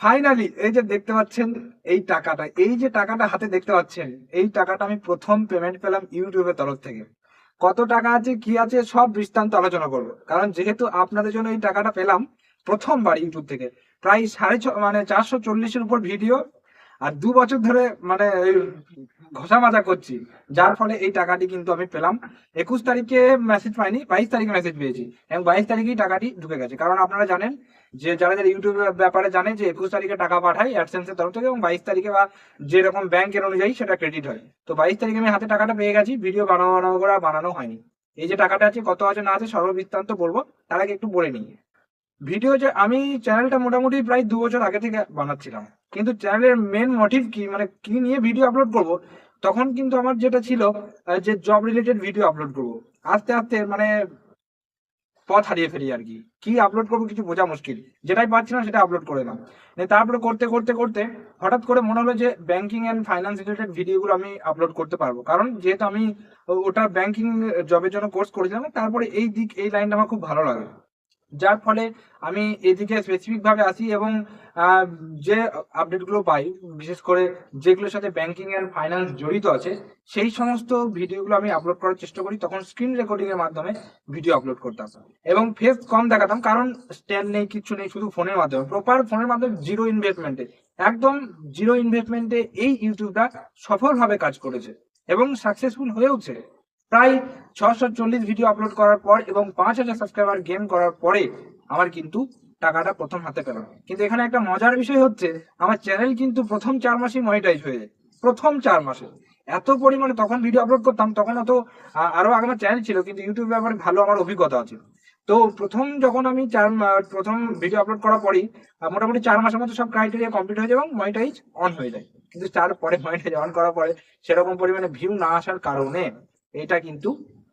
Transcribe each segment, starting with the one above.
Finally এই যে দেখতে পাচ্ছেন, এই টাকাটা, এই যে টাকাটা হাতে দেখতে পাচ্ছেন, এই টাকাটা আমি প্রথম পেমেন্ট পেলাম ইউটিউবের তরফ থেকে। কত টাকা আছে, কি আছে, সব বৃত্তান্ত আলোচনা করব। কারণ যেহেতু আপনাদের জন্য এই টাকাটা পেলাম প্রথমবার ইউটিউব থেকে, প্রায় সাড়ে ছ মানে চারশো চল্লিশের উপর ভিডিও আর দু বছর ধরে মানে ঘষা মাজা করছি। যার ফলে এই টাকাটি কিন্তু আমি পেলাম। একুশ তারিখে মেসেজ পাইনি, বাইশ তারিখে মেসেজ পেয়েছি, এবং বাইশ তারিখেই টাকাটি ঢুকে গেছে। কারণ আপনারা জানেন যে যারা যারা ইউটিউবের ব্যাপারে জানে যে একুশ তারিখে টাকা পাঠায় অ্যাডসেন্সের তরফ থেকে এবং বাইশ তারিখে বা যেরকম ব্যাংকের অনুযায়ী সেটা ক্রেডিট হয়। তো বাইশ তারিখে আমি হাতে টাকাটা পেয়ে গেছি ভিডিও বানানো বানানো করে বানানো হয়নি। এই যে টাকাটা আছে, কত আছে না আছে সর্ববৃত্তান্ত বলব, তার আগে একটু বলে নিই। ভিডিও যে আমি চ্যানেলটা মোটামুটি প্রায় দু বছর আগে থেকে বানাচ্ছিলাম। কিন্তু চ্যানেলের মেন মোটিভ কি মানে কি নিয়ে ভিডিও আপলোড করব, তখন কিন্তু আমার যেটা ছিল যে জব রিলেটেড ভিডিও আপলোড করব। আস্তে আস্তে মানে পথ হারিয়ে ফেলি আর কি। কি আপলোড করব কিছু বোঝা মুশকিল। যেটাই পাচ্ছিলাম সেটা আপলোড করে দিলাম দিয়ে তারপরে করতে করতে করতে হঠাৎ করে মনে হলো যে ব্যাংকিং অ্যান্ড ফাইন্যান্স রিলেটেড ভিডিওগুলো আমি আপলোড করতে পারব। কারণ যেহেতু আমি ওটা ব্যাংকিং জবের জন্য কোর্স করেছিলাম, তারপরে এই দিক, এই লাইনটা আমার খুব ভালো লাগে। যার ফলে আমি এদিকে স্পেসিফিক ভাবে আসি এবং যে আপডেটগুলো পাই, বিশেষ করে যেগুলোর সাথে ব্যাংকিং এন্ড ফাইন্যান্স জড়িত আছে, সেই সমস্ত ভিডিওগুলো আমি আপলোড করার চেষ্টা করি, তখন স্ক্রিন রেকর্ডিংয়ের মাধ্যমে ভিডিও আপলোড করতাম। এবং ফেস কম দেখাতাম, কারণ স্ট্যান্ড নেই কিছু নেই, শুধু ফোনের মাধ্যমে। প্রপার ফোনের মাধ্যমে জিরো ইনভেস্টমেন্টে একদম জিরো ইনভেস্টমেন্টে এই ইউটিউবটা সফলভাবে কাজ করেছে এবং সাকসেসফুল হয়েওছে। প্রায় ছশো চল্লিশ ভিডিও আপলোড করার পর এবং পাঁচ হাজার সাবস্ক্রাইবার গেম করার পরে আমার কিন্তু টাকাটা প্রথম হাতে পেলাম। কিন্তু এখানে একটা মজার বিষয় হচ্ছে, আমার চ্যানেল কিন্তু প্রথম চার মাসেই মনিটাইজ হয়ে যায়। প্রথম চার মাসে। এত পরিমাণে তখন ভিডিও আপলোড করতাম, তখন অত আরও আগে আমার চ্যানেল ছিল, কিন্তু ইউটিউব ব্যাপারে ভালো আমার অভিজ্ঞতা আছে। তো প্রথম যখন আমি চার প্রথম ভিডিও আপলোড করার পরই মোটামুটি চার মাসের মধ্যে সব ক্রাইটেরিয়া কমপ্লিট হয়ে যায় এবং মনিটাইজ অন হয়ে যায়। কিন্তু তারপরে মনিটাইজ অন করার পরে সেরকম পরিমাণে ভিউ না আসার কারণে এটা কিন্তু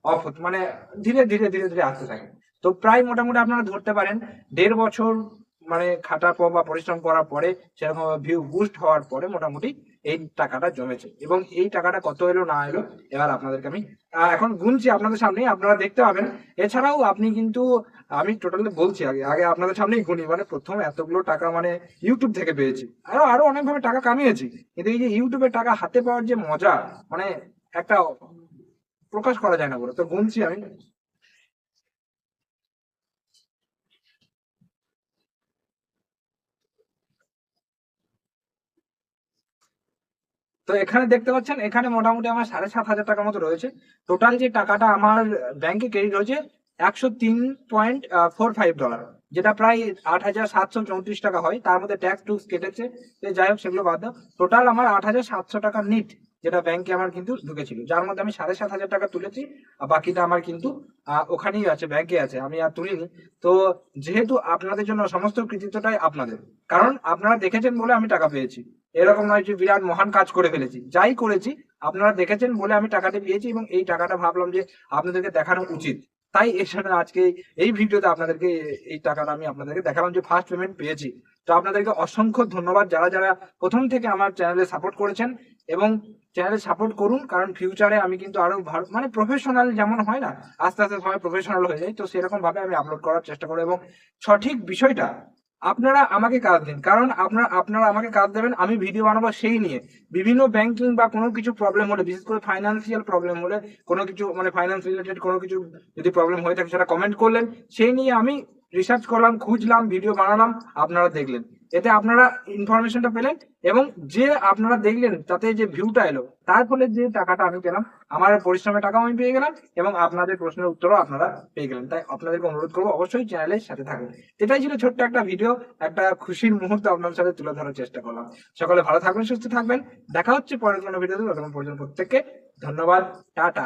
অফ হতো। মানে ধীরে ধীরে ধীরে ধীরে আসতে থাকে। তো প্রায় মোটামুটি আপনারা ধরতে পারেন, দেড় বছর মানে খাটার পর বা পরিশ্রম করার পরে সেরকম ভিউ বুস্ট হওয়ার পরে মোটামুটি এই টাকাটা জমেছে। এবং এই টাকাটা কত এলো, না এলো, এবার আপনাদেরকে আমি এখন গুনছি আপনাদের সামনে আপনারা দেখতে পাবেন। এছাড়াও আপনি কিন্তু, আমি টোটালি বলছি আগে আগে আপনাদের সামনেই গুনি মানে প্রথম এতগুলো টাকা মানে ইউটিউব থেকে পেয়েছি। আরও আরও অনেকভাবে টাকা কামিয়েছি। কিন্তু এই যে ইউটিউবে টাকা হাতে পাওয়ার যে মজা মানে একটা প্রকাশ করা যায় না বলে, তো গুনছি আমি। তো এখানে দেখতে পাচ্ছেন, এখানে মোটামুটি আমার সাড়ে সাত হাজার টাকার মতো রয়েছে। টোটাল যে টাকাটা আমার ব্যাংকে ক্রেডিট হয়েছে, একশো তিন পয়েন্ট ফোর ফাইভ ডলার যেটা প্রায় আট হাজার সাতশো চৌত্রিশ টাকা হয়। তার মধ্যে ট্যাক্স টুক্স কেটেছে। যাই হোক, সেগুলো বাদ দাও। টোটাল আমার আট হাজার সাতশো টাকা নিট যেটা ব্যাংকে আমার কিন্তু ঢুকেছিল। যার মধ্যে আমি সাড়ে সাত হাজার টাকা তুলেছি, আর বাকিটা আমার কিন্তু ওখানেই আছে ব্যাংকে আছে, আমি আর তুলিনি। তো যেহেতু আপনাদের জন্য সমস্ত কৃতিত্বটাই আপনাদের, কারণ আপনারা দেখেছেন বলে আমি টাকা পেয়েছি। এরকম নয় যে বিরাট মহান কাজ করে ফেলেছি। যাই করেছি, আপনারা দেখেছেন বলে আমি টাকাটা পেয়েছি এবং এই টাকাটা ভাবলাম যে আপনাদেরকে দেখানো উচিত। তাই এর সাথে আজকে এই ভিডিওতে আপনাদেরকে এই টাকাটা আমি আপনাদেরকে দেখালাম যে ফার্স্ট পেমেন্ট পেয়েছি। তো আপনাদেরকে অসংখ্য ধন্যবাদ যারা যারা প্রথম থেকে আমার চ্যানেলে সাপোর্ট করেছেন এবং চ্যানেলে সাপোর্ট করুন, কারণ ফিউচারে আমি কিন্তু আরও ভালো মানে প্রফেশনাল যেমন হয় না, আস্তে আস্তে সবাই প্রফেশনাল হয়ে যায়, তো সেরকম ভাবে আমি আপলোড করার চেষ্টা করব এবং সঠিক বিষয়টা আপনারা আমাকে কাজ দিন, কারণ আপনারা আপনারা আমাকে কাজ দেবেন, আমি ভিডিও বানাবো সেই নিয়ে। বিভিন্ন ব্যাংকিং বা কোনো কিছু প্রবলেম হলে, বিশেষ করে ফাইন্যান্সিয়াল প্রবলেম হলে, কোনো কিছু মানে ফাইন্যান্স রিলেটেড কোনো কিছু যদি প্রবলেম হয়ে থাকে, সেটা কমেন্ট করলেন। সেই নিয়ে আমি রিসার্চ করলাম, খুঁজলাম ভিডিও বানালাম, আপনারা দেখলেন। এতে আপনারা ইনফরমেশনটা পেলেন এবং যে আপনারা দেখলেন তাতে যে ভিউটা এলো, তার ফলে যে টাকাটা আমি পেলাম, আমার পরিশ্রমের টাকাও আমি পেয়ে গেলাম এবং আপনাদের প্রশ্নের উত্তরও আপনারা পেয়ে গেলেন। তাই আপনাদেরকে অনুরোধ করব অবশ্যই চ্যানেলের সাথে থাকুন। এটাই ছিল ছোট্ট একটা ভিডিও একটা খুশির মুহূর্ত আপনাদের সাথে তুলে ধরার চেষ্টা করলাম। সকলে ভালো থাকবেন, সুস্থ থাকবেন। দেখা হচ্ছে পরের কোনো ভিডিওতে ততক্ষণ পর্যন্ত প্রত্যেককে ধন্যবাদ, টাটা।